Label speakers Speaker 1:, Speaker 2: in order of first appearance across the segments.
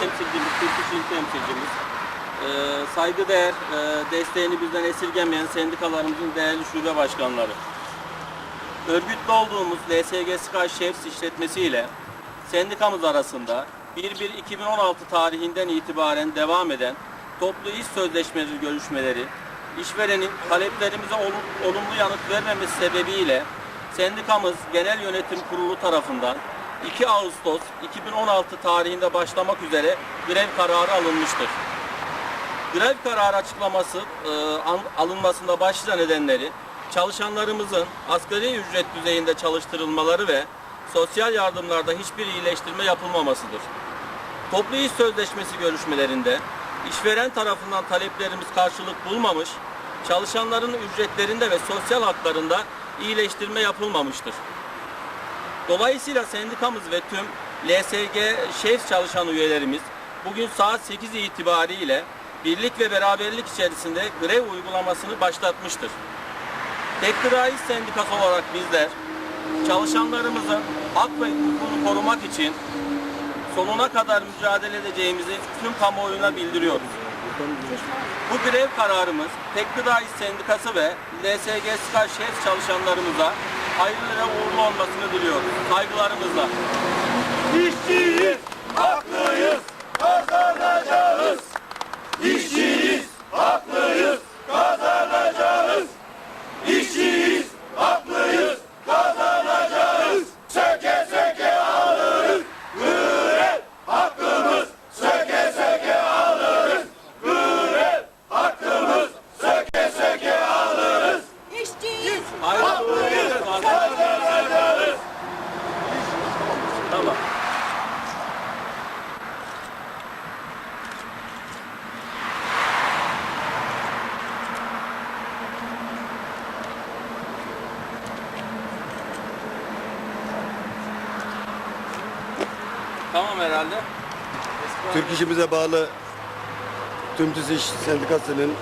Speaker 1: temsilcimiz, Türk temsilcimiz. Ee, saygıdeğer, e, desteğini bizden esirgemeyen sendikalarımızın değerli şube başkanları. Örgütlü olduğumuz LSG Sky Chefs işletmesi ile sendikamız arasında 1-1-2016 tarihinden itibaren devam eden toplu iş sözleşmeleri görüşmeleri, işverenin taleplerimize olum- olumlu yanıt vermemesi sebebiyle sendikamız Genel Yönetim Kurulu tarafından 2 Ağustos 2016 tarihinde başlamak üzere grev kararı alınmıştır. Grev kararı açıklaması e, alınmasında başlıca nedenleri çalışanlarımızın asgari ücret düzeyinde çalıştırılmaları ve sosyal yardımlarda hiçbir iyileştirme yapılmamasıdır. Toplu iş sözleşmesi görüşmelerinde işveren tarafından taleplerimiz karşılık bulmamış, çalışanların ücretlerinde ve sosyal haklarında iyileştirme yapılmamıştır. Dolayısıyla sendikamız ve tüm LSG şef çalışan üyelerimiz bugün saat 8 itibariyle birlik ve beraberlik içerisinde grev uygulamasını başlatmıştır. Tek Gıda İş Sendikası olarak bizler çalışanlarımızın hak ve hukukunu korumak için sonuna kadar mücadele edeceğimizi tüm kamuoyuna bildiriyoruz. Bu grev kararımız Tek İş Sendikası ve LSG Sky Şef çalışanlarımıza hayırlı ve uğurlu olmasını diliyoruz. Saygılarımızla.
Speaker 2: İşçiyiz, haklıyız, kazanacağız. İşçiyiz, haklıyız, kazanacağız. İşçiyiz, haklıyız, kazanacağız. Söke söke alırız, grev hakkımız. Söke söke alırız, grev hakkımız. Söke söke alırız,
Speaker 3: İşçiyiz.
Speaker 1: Hayırlı uğurlu olsun.
Speaker 2: kazanacağız.
Speaker 1: Tamam. Tamam herhalde.
Speaker 4: Türk İşimize bağlı Tüm Tüz İş Sendikası'nın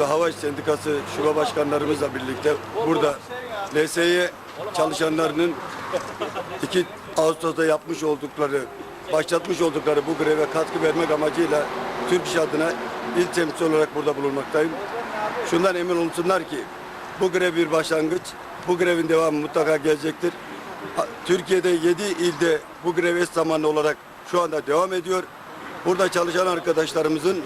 Speaker 4: ve Hava İş Sendikası şube başkanlarımızla birlikte burada LSE çalışanlarının 2 Ağustos'ta yapmış oldukları, başlatmış oldukları bu greve katkı vermek amacıyla Türk İş adına il temsilci olarak burada bulunmaktayım. Şundan emin olsunlar ki bu grev bir başlangıç, bu grevin devamı mutlaka gelecektir. Türkiye'de 7 ilde bu grev eş zamanlı olarak şu anda devam ediyor. Burada çalışan arkadaşlarımızın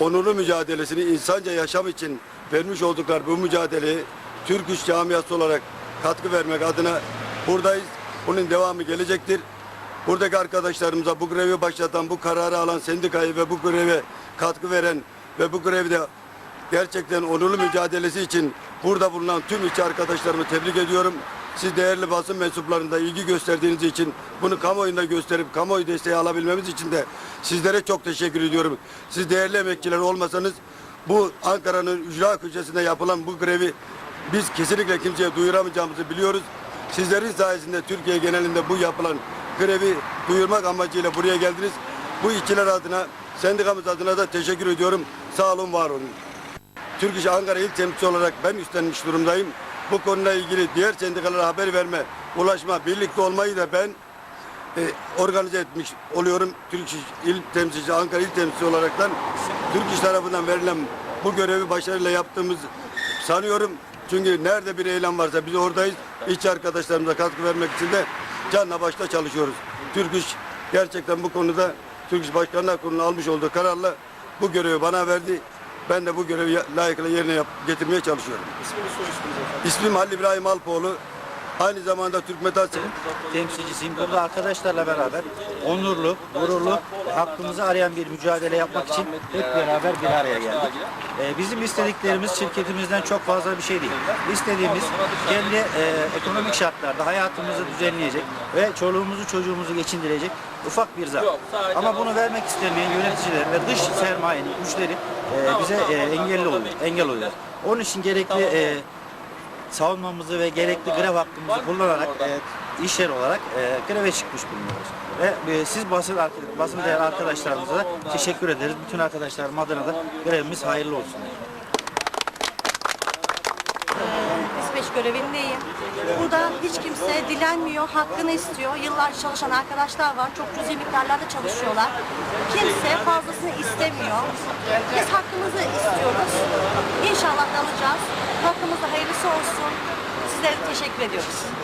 Speaker 4: onurlu mücadelesini insanca yaşam için vermiş oldukları bu mücadeleyi Türk İş camiası olarak katkı vermek adına buradayız. Bunun devamı gelecektir. Buradaki arkadaşlarımıza bu grevi başlatan, bu kararı alan sendikayı ve bu greve katkı veren ve bu grevde gerçekten onurlu mücadelesi için burada bulunan tüm işçi arkadaşlarımı tebrik ediyorum. Siz değerli basın mensuplarında ilgi gösterdiğiniz için bunu kamuoyunda gösterip kamuoyu desteği alabilmemiz için de sizlere çok teşekkür ediyorum. Siz değerli emekçiler olmasanız bu Ankara'nın ücra köşesinde yapılan bu grevi biz kesinlikle kimseye duyuramayacağımızı biliyoruz. Sizlerin sayesinde Türkiye genelinde bu yapılan grevi duyurmak amacıyla buraya geldiniz. Bu işçiler adına, sendikamız adına da teşekkür ediyorum. Sağ olun, var olun. Türk İş Ankara İl Temsilcisi olarak ben üstlenmiş durumdayım. Bu konuyla ilgili diğer sendikalara haber verme, ulaşma, birlikte olmayı da ben e, organize etmiş oluyorum. Türk İş İl Temsilcisi, Ankara İl Temsilcisi olaraktan Türk İş tarafından verilen bu görevi başarıyla yaptığımız sanıyorum. Çünkü nerede bir eylem varsa biz oradayız. İşçi arkadaşlarımıza katkı vermek için de canla başla çalışıyoruz. Türk İş gerçekten bu konuda Türk İş Başkanlar Kurulu'nun almış olduğu kararla bu görevi bana verdi. Ben de bu görevi layıkıyla yerine yap- getirmeye çalışıyorum. İsmim Halil İbrahim Alpoğlu. Aynı zamanda Türk Metal
Speaker 5: temsilcisiyim. Burada arkadaşlarla beraber onurlu, gururlu, hakkımızı arayan bir mücadele yapmak için hep beraber bir araya geldik. Ee, bizim istediklerimiz şirketimizden çok fazla bir şey değil. İstediğimiz kendi e, ekonomik şartlarda hayatımızı düzenleyecek ve çoluğumuzu çocuğumuzu geçindirecek ufak bir zam. Ama bunu vermek istemeyen yöneticiler ve dış sermayenin güçleri e, bize e, engelli oluyor, engel oluyor. Onun için gerekli e, savunmamızı ve gerekli grev hakkımızı kullanarak e, iş yeri olarak e, greve çıkmış bulunuyoruz. Ve e, siz basın, basın değerli arkadaşlarımıza da teşekkür ederiz. Bütün arkadaşlarım adına da grevimiz hayırlı olsun.
Speaker 3: İsveç görevindeyim. Burada hiç kimse dilenmiyor, hakkını istiyor. Yıllarca çalışan arkadaşlar var. Çok cüzi miktarlarda çalışıyorlar. Kimse fazlasını istemiyor. Biz hakkımızı istiyoruz. İnşallah alacağız. Hakkımızda hayırlısı olsun. Sizlere teşekkür ediyoruz.